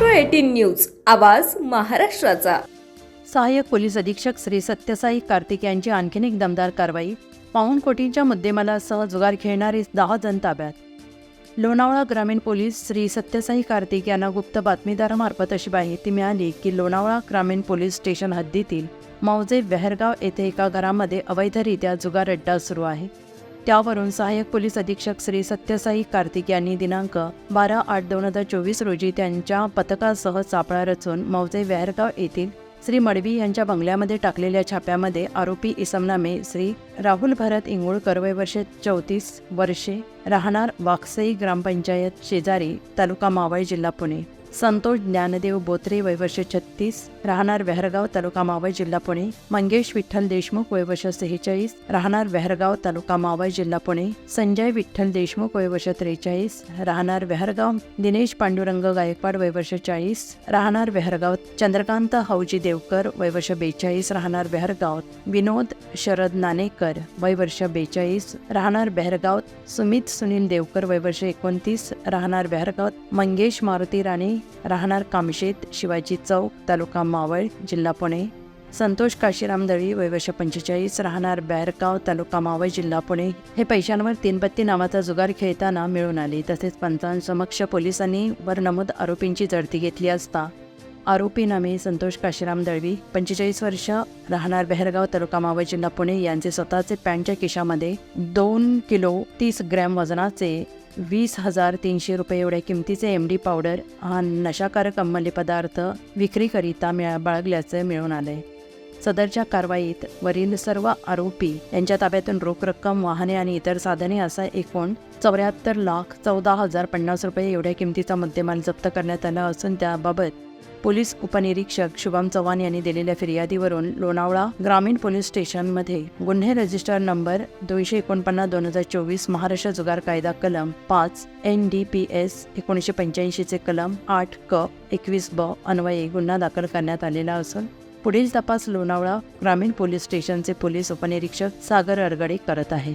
News आवाज महाराष्ट्राचा. सहाय्यक पोलीस अधीक्षक श्री सत्यसाई कार्तिक यांची आणखीन एक दमदार कारवाई पाऊण कोटींच्या मुद्देमालासह जुगार खेळणारे दहा जण ताब्यात. लोणावळा ग्रामीण पोलीस श्री सत्यसाई कार्तिक यांना गुप्त बातमीदारामार्फत अशी माहिती मिळाली की लोणावळा ग्रामीण पोलीस स्टेशन हद्दीतील मौजे वेहरगाव येथे एका घरामध्ये अवैधरित्या जुगार अड्डा सुरू आहे. त्यावरून सहाय्यक पोलीस अधीक्षक श्री सत्यसाई कार्तिक यांनी दिनांक बारा आठ दोन हजार चोवीस रोजी त्यांच्या पथकासह सापळा रचून मौजे वेहरगाव येथील श्री मडवी यांच्या बंगल्यामध्ये टाकलेल्या छाप्यामध्ये आरोपी इसमनामे श्री राहुल भरत इंगोळकर वय वर्षे चौतीस वर्षे राहणार वाकसई ग्रामपंचायत शेजारी तालुका मावळ जिल्हा पुणे. संतोष ज्ञानदेव बोत्रे वयवर्ष छत्तीस राहणार वेहरगाव तालुका मावळ जिल्हा पुणे मंगेश विठ्ठल देशमुख वयवर्ष सेहेचाळीस राहणार वेहरगाव तालुका मावळ जिल्हा पुणे संजय विठ्ठल देशमुख वयवर्ष त्रेचाळीस राहणार वेहरगाव दिनेश पांडुरंग गायकवाड वयवर्ष चाळीस राहणार वेहरगाव चंद्रकांत हौजी देवकर वयवर्ष बेचाळीस राहणार वेहरगाव विनोद शरद नानेकर वयवर्ष बेचाळीस राहणार बेहरगाव सुमित सुनील देवकर वयवर्ष एकोणतीस राहणार बेहरगाव मंगेश मारुती राणे राहणार कामशेत शिवाजी चौक तालुका मावळ जिल्हा पुणे. संतोष काशीराम दळी वय पंचेचाळीस राहणार बॅरगाव तालुका मावळ जिल्हा पुणे. हे पैशांवर तीनपत्ती नावाचा जुगार खेळताना मिळून आले. तसेच पंचांसमक्ष पोलिसांनी वर नमूद आरोपींची झडती घेतली असता आरोपी नामे संतोष काशीराम दळवी पंचेचाळीस वर्ष राहणार बेहरगाव तालुका मावळ जिल्हा पुणे यांचे स्वतःचे पॅन्टच्या खिशामध्ये दोन किलो तीस ग्रॅम वजनाचे वीस हजार तीनशे रुपये एवढ्या किमतीचे एम डी पावडर हा नशाकारक अंमली पदार्थ विक्रीकरिता मिळा बाळगल्याचं मिळून आले सदरच्या कारवाईत वरील सर्व आरोपी यांच्या ताब्यातून रोख रक्कम वाहने आणि इतर साधने असा एकूण चौऱ्याहत्तर लाख चौदा हजार पन्नास रुपये एवढ्या किमतीचा मुद्देमाल जप्त करण्यात आला असून त्याबाबत पोलीस उपनिरीक्षक शुभम चव्हाण यांनी दिलेल्या फिर्यादीवरून लोणावळा ग्रामीण पोलीस स्टेशनमध्ये गुन्हे रजिस्टर नंबर दोनशे एकोणपन्नास दोन हजार चोवीस महाराष्ट्र जुगार कायदा कलम पाच एन डी पी एस एकोणीसशे पंच्याऐंशीचे कलम आठ क एकवीस ब अन्वये गुन्हा दाखल करण्यात आलेला असून पुढील तपास लोणावळा ग्रामीण पोलीस स्टेशनचे पोलीस उपनिरीक्षक सागर अडगडे करत आहे.